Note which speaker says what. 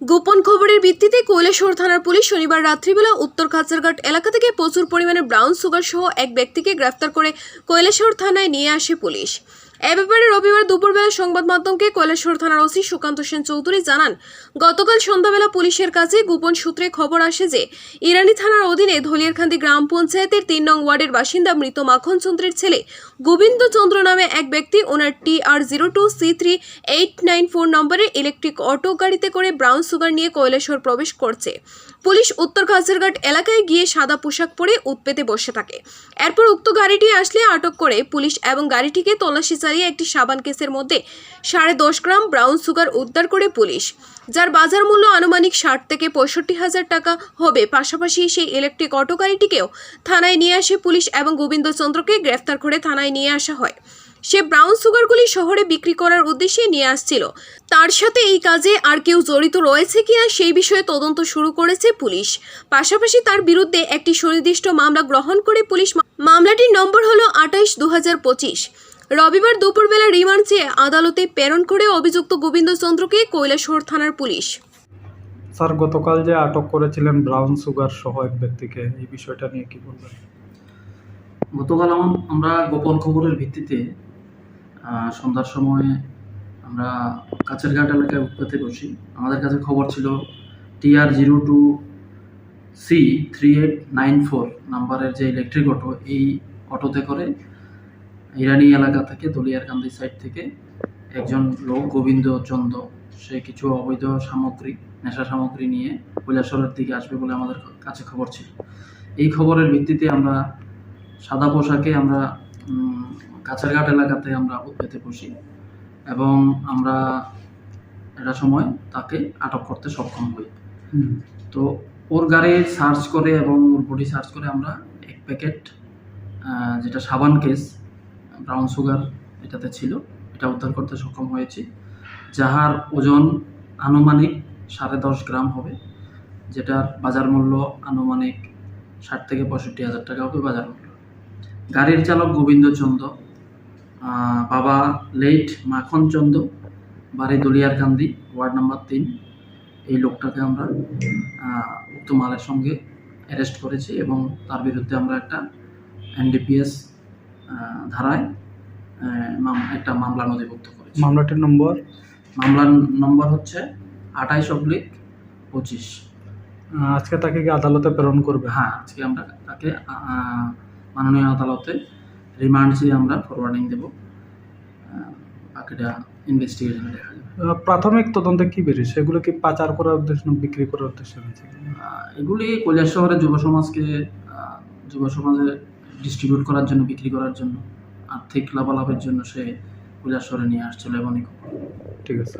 Speaker 1: গোপন খবরের ভিত্তিতে কৈলাসহর থানার পুলিশ শনিবার রাত্রিবেলা উত্তর খাচারঘাট এলাকা থেকে প্রচুর পরিমাণে ব্রাউন সুগার সহ এক ব্যক্তিকে গ্রেফতার করে কৈলাসহর থানায় নিয়ে আসে পুলিশ। এ ব্যাপারে রবিবার দুপুরবেলা সংবাদ মাধ্যমকে কৈলাসহর থানার ওসি সুকান্ত সেন চৌধুরী জানান, গতকাল সন্ধ্যাবেলা পুলিশের কাছে গোপন সূত্রে খবর আসে যে ইরানি থানার অধীনে ধলিয়ারখান্দি গ্রাম পঞ্চায়েতের তিন নং ওয়ার্ডের বাসিন্দা মৃত মাখন চন্দ্রের ছেলে গোবিন্দ চন্দ্র নামে এক ব্যক্তি। ওনার T R zero two C three eight nine four নম্বরের ইলেকট্রিক অটো গাড়িতে করে ব্রাউন সুগার নিয়ে কৈলাসহর প্রবেশ করছে। পুলিশ উত্তর খাসিরঘাট এলাকায় গিয়ে সাদা পোশাক পরে উৎপেতে বসে থাকে। এরপর উক্ত গাড়িটি আসলে আটক করে পুলিশ এবং গাড়িটিকে তল্লাশি চালিয়ে একটি সাবান কেসের মধ্যে সাড়ে দশ গ্রাম ব্রাউন সুগার উদ্ধার করে পুলিশ, যার বাজার মূল্য আনুমানিক ষাট থেকে পঁয়ষট্টি হাজার টাকা হবে। পাশাপাশি সেই ইলেকট্রিক অটো গাড়িটিকেও থানায় নিয়ে আসে পুলিশ এবং গোবিন্দচন্দ্রকে গ্রেফতার করে থানায় নিয়ে আসা হয়। সে ব্রাউন সুগারগুলি শহরে বিক্রি করার উদ্দেশ্যে নিয়ে আসছিল। তার সাথে এই কাজে আর কেউ জড়িত রয়েছে কিনা সেই বিষয়ে তদন্ত শুরু করেছে পুলিশ। পাশাপাশি তার বিরুদ্ধে একটি সুনির্দিষ্ট মামলা গ্রহণ করে পুলিশ মামলাটির নম্বর হলো আঠাইশ দু হাজার পঁচিশ। রবিবার দুপুরবেলা রিমান্ড চেয়ে আদালতে প্রেরণ করে অভিযুক্ত গোবিন্দচন্দ্রকে কৈলাসহর থানার পুলিশ।
Speaker 2: স্যার গতকাল যে আটক করেছিলেন ব্রাউন সুগার সহ এক ব্যক্তিকে এই বিষয়টা নিয়ে কি বলবেন?
Speaker 3: গতকাল আমরা গোপন খবরের ভিত্তিতে সন্ধ্যার সময় আমরা কাছের ঘাট এলাকায় উৎপাতে বসি। আমাদের কাছে খবর ছিল TR zero two C three eight nine four নাম্বারের যে ইলেকট্রিক অটো এই অটোতে করে ইরানি এলাকা থেকে দলিয়ারকান্দি সাইড থেকে একজন লোক, গোবিন্দ চন্দ, সে কিছু অবৈধ সামগ্রী, নেশা সামগ্রী নিয়ে কৈলাসরের দিকে আসবে বলে আমাদের কাছে খবর ছিল। এই খবরের ভিত্তিতে আমরা সাদা পোশাকে আমরা কাছারঘাট এলাকাতে আমরা উৎপেতে বসি এবং আমরা একটা সময় তাকে আটক করতে সক্ষম হই। তো ওর গাড়ি সার্চ করে এবং ওর বডি সার্চ করে আমরা এক প্যাকেট যেটা সাবান কেস ব্রাউন সুগার এটাতে ছিল এটা উদ্ধার করতে সক্ষম হয়েছি যাহার ওজন আনুমানিক সাড়ে দশ গ্রাম হবে যেটার বাজার মূল্য আনুমানিক ষাট থেকে পঁয়ষট্টি হাজার টাকা হবে বাজার মূল্য। গাড়ির চালক গোবিন্দ চন্দ বাবা লেট মাখন চন্দ বাড়ি দলিয়ারকান্দি ওয়ার্ড নাম্বার তিন। এই লোকটাকে আমরা উক্ত মালের সঙ্গে অ্যারেস্ট করেছি এবং তার বিরুদ্ধে আমরা একটা এনডিপিএস ধারায় একটা মামলা নথিভুক্ত করেছি।
Speaker 2: মামলাটির নম্বর?
Speaker 3: মামলার নম্বর হচ্ছে আঠাইশ অব্লিক পঁচিশ।
Speaker 2: আজকে তাকে কি আদালতে প্রেরণ করবে?
Speaker 3: হ্যাঁ আজকে আমরা তাকে মাননীয় আদালতে রিমান্ড চেয়ে আমরা ফরওয়ার্ডিং দেব। বাকিটা ইনভেস্টিগেশনে দেখা যাবে।
Speaker 2: প্রাথমিক তদন্তে কি বেরিয়েছে? এগুলো কি পাচার করার উদ্দেশ্য না বিক্রি করার উদ্দেশ্য হয়েছে
Speaker 3: এগুলি কৈলাস শহরের যুব সমাজকে যুব সমাজে ডিস্ট্রিবিউট করার জন্য বিক্রি করার জন্য আর্থিক লাভালাভের জন্য সে কৈলাস শহরে নিয়ে আসছিল এবং
Speaker 2: ঠিক আছে।